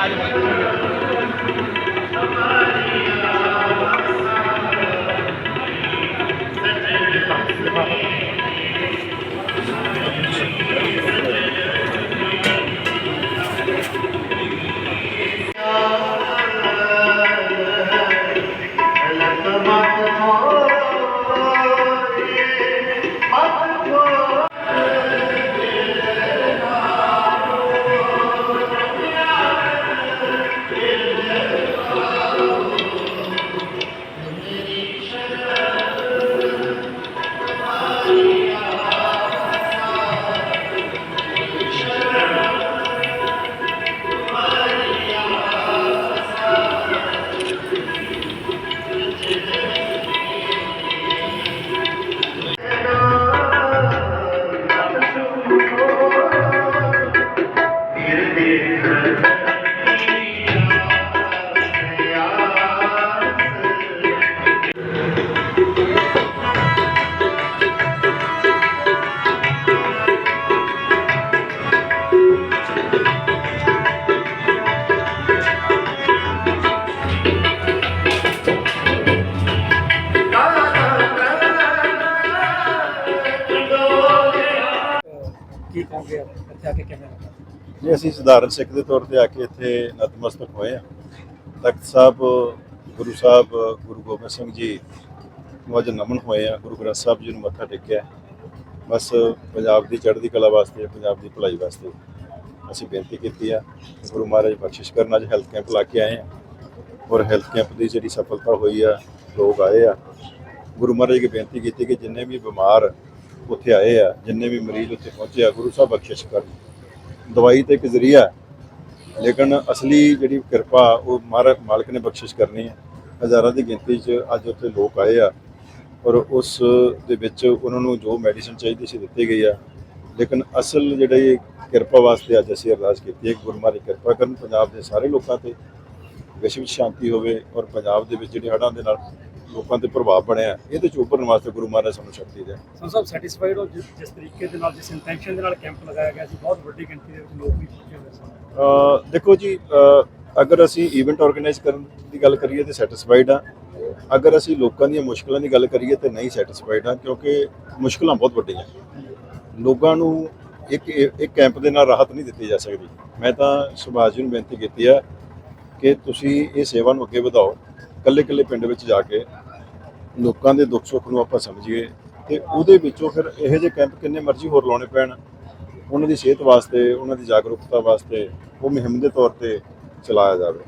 I don't know. ਕੀ ਕਹੋਗੇ ਇੱਥੇ ਆ ਕੇ ਕਿਵੇਂ ਲੱਗਾ ਜੀ, ਅਸੀਂ ਸਧਾਰਨ ਸਿੱਖ ਦੇ ਤੌਰ ਤੇ ਆ ਕੇ ਇੱਥੇ ਨਤਮਸਤਕ ਹੋਏ ਆ ਤਖਤ ਸਾਹਿਬ, ਗੁਰੂ ਸਾਹਿਬ, ਗੁਰੂ ਗੋਬਿੰਦ ਸਿੰਘ ਜੀ ਨੂੰ ਅੱਜ ਨਮਨ ਹੋਏ ਆ ਗੁਰੂ ਗ੍ਰੰਥ ਸਾਹਿਬ ਜੀ ਨੂੰ ਮੱਥਾ ਟੇਕਿਆ ਬਸ ਪੰਜਾਬ ਦੀ ਚੜ੍ਹਦੀ ਕਲਾ ਵਾਸਤੇ, ਪੰਜਾਬ ਦੀ ਭਲਾਈ ਵਾਸਤੇ ਅਸੀਂ ਬੇਨਤੀ ਕੀਤੀ ਆ। ਗੁਰੂ ਮਹਾਰਾਜ ਬਖਸ਼ਿਸ਼ ਕਰਨ ਅੱਜ ਹੈਲਥ ਕੈਂਪ ਲਾ ਕੇ ਆਏ ਆ ਔਰ ਹੈਲਥ ਕੈਂਪ ਦੀ ਜਿਹੜੀ ਸਫਲਤਾ ਹੋਈ ਆ, ਲੋਕ ਆਏ ਆ। ਗੁਰੂ ਮਹਾਰਾਜ ਕੀ ਬੇਨਤੀ ਕੀਤੀ ਕਿ ਜਿੰਨੇ ਵੀ ਬਿਮਾਰ ਉੱਥੇ ਆਏ ਆ, ਜਿੰਨੇ ਵੀ ਮਰੀਜ਼ ਉੱਥੇ ਪਹੁੰਚੇ ਆ, ਗੁਰੂ ਸਾਹਿਬ ਬਖਸ਼ਿਸ਼ ਕਰਨ। ਦਵਾਈ ਤੇ ਇੱਕ ਜ਼ਰੀਆ ਲੇਕਿਨ ਅਸਲੀ ਜਿਹੜੀ ਕਿਰਪਾ, ਉਹ ਮਾਰ- ਮਾਲਕ ਨੇ ਬਖਸ਼ਿਸ਼ ਕਰਨੀ ਹੈ। ਹਜ਼ਾਰਾਂ ਦੀ ਗਿਣਤੀ 'ਚ ਅੱਜ ਉੱਥੇ ਲੋਕ ਆਏ ਆ, ਔਰ ਉਸ ਦੇ ਵਿੱਚ ਉਹਨਾਂ ਨੂੰ ਜੋ ਮੈਡੀਸਨ ਚਾਹੀਦੀ ਸੀ ਦਿੱਤੀ ਗਈ ਆ। ਲੇਕਿਨ ਅਸਲ ਜਿਹੜੀ ਕਿਰਪਾ ਵਾਸਤੇ ਅੱਜ ਅਸੀਂ ਅਰਦਾਸ ਕੀਤੀ ਹੈ ਕਿ ਗੁਰੂ ਕਿਰਪਾ ਕਰਨ, ਪੰਜਾਬ ਦੇ ਸਾਰੇ ਲੋਕਾਂ ਤੇ ਵਿਸ਼ਵ 'ਚ ਸ਼ਾਂਤੀ ਹੋਵੇ, ਔਰ ਪੰਜਾਬ ਦੇ ਵਿੱਚ ਜਿਹੜੇ ਹੜ੍ਹਾਂ ਦੇ ਨਾਲ ਲੋਕਾਂ ਤੇ ਪ੍ਰਭਾਵ ਬਣਿਆ ਇਹਦੇ 'ਚ ਉੱਭਰਨ ਵਾਸਤੇ ਗੁਰੂ ਮਹਾਰਾਜ ਸਾਨੂੰ ਸ਼ਕਤੀ ਦੇ ਸਾਹਿਬ ਸੈਟੀਸਫਾਈਡ ਹੋ ਜਿਸ ਜਿਸ ਤਰੀਕੇ ਦੇ ਨਾਲ ਜਿਸ ਇੰਟੈਂਸ਼ਨ ਦੇ ਨਾਲ ਕੈਂਪ ਲਗਾਇਆ ਗਿਆ ਸੀ ਬਹੁਤ ਵੱਡੀ ਗਿਣਤੀ ਦੇ ਵਿੱਚ ਲੋਕ ਵੀ ਪਹੁੰਚੇ ਹੋਏ ਸਨ। ਦੇਖੋ ਜੀ ਅਗਰ ਅਸੀਂ ਇਵੈਂਟ ਆਰਗੇਨਾਈਜ਼ ਕਰਨ ਦੀ ਗੱਲ ਕਰੀਏ ਤੇ ਸੈਟੀਸਫਾਈਡ ਆ ਅਗਰ ਅਸੀਂ ਲੋਕਾਂ ਦੀਆਂ ਮੁਸ਼ਕਲਾਂ ਦੀ ਗੱਲ ਕਰੀਏ ਤੇ ਨਹੀਂ ਸੈਟੀਸਫਾਈਡ ਆ ਕਿਉਂਕਿ ਮੁਸ਼ਕਲਾਂ ਬਹੁਤ ਵੱਡੀਆਂ ਲੋਕਾਂ ਨੂੰ ਇੱਕ ਇੱਕ ਕੈਂਪ ਦੇ ਨਾਲ ਰਾਹਤ ਨਹੀਂ ਦਿੱਤੀ ਜਾ ਸਕਦੀ। ਮੈਂ ਤਾਂ ਸੁਭਾਸ਼ ਜੀ ਨੂੰ ਬੇਨਤੀ ਕੀਤੀ ਆ ਕਿ ਤੁਸੀਂ ਇਹ ਸੇਵਾ ਨੂੰ ਅੱਗੇ ਵਧਾਓ ਕੱਲੇ ਕੱਲੇ ਪਿੰਡ ਵਿੱਚ ਜਾ ਕੇ ਲੋਕਾਂ ਦੇ ਦੁੱਖ ਸੁੱਖ ਨੂੰ ਆਪਾਂ ਸਮਝੀਏ ਤੇ ਉਹਦੇ ਵਿੱਚੋਂ ਫਿਰ ਇਹੋ ਜਿਹੇ ਕੈਂਪ ਕਿੰਨੇ ਮਰਜ਼ੀ ਹੋਰ ਲਾਉਣੇ ਪੈਣ। ਉਹਨਾਂ ਦੀ ਸਿਹਤ ਵਾਸਤੇ, ਉਹਨਾਂ ਦੀ ਜਾਗਰੂਕਤਾ ਵਾਸਤੇ ਉਹ ਮੁਹਿੰਮ ਦੇ ਤੌਰ ਤੇ ਚਲਾਇਆ ਜਾਵੇ।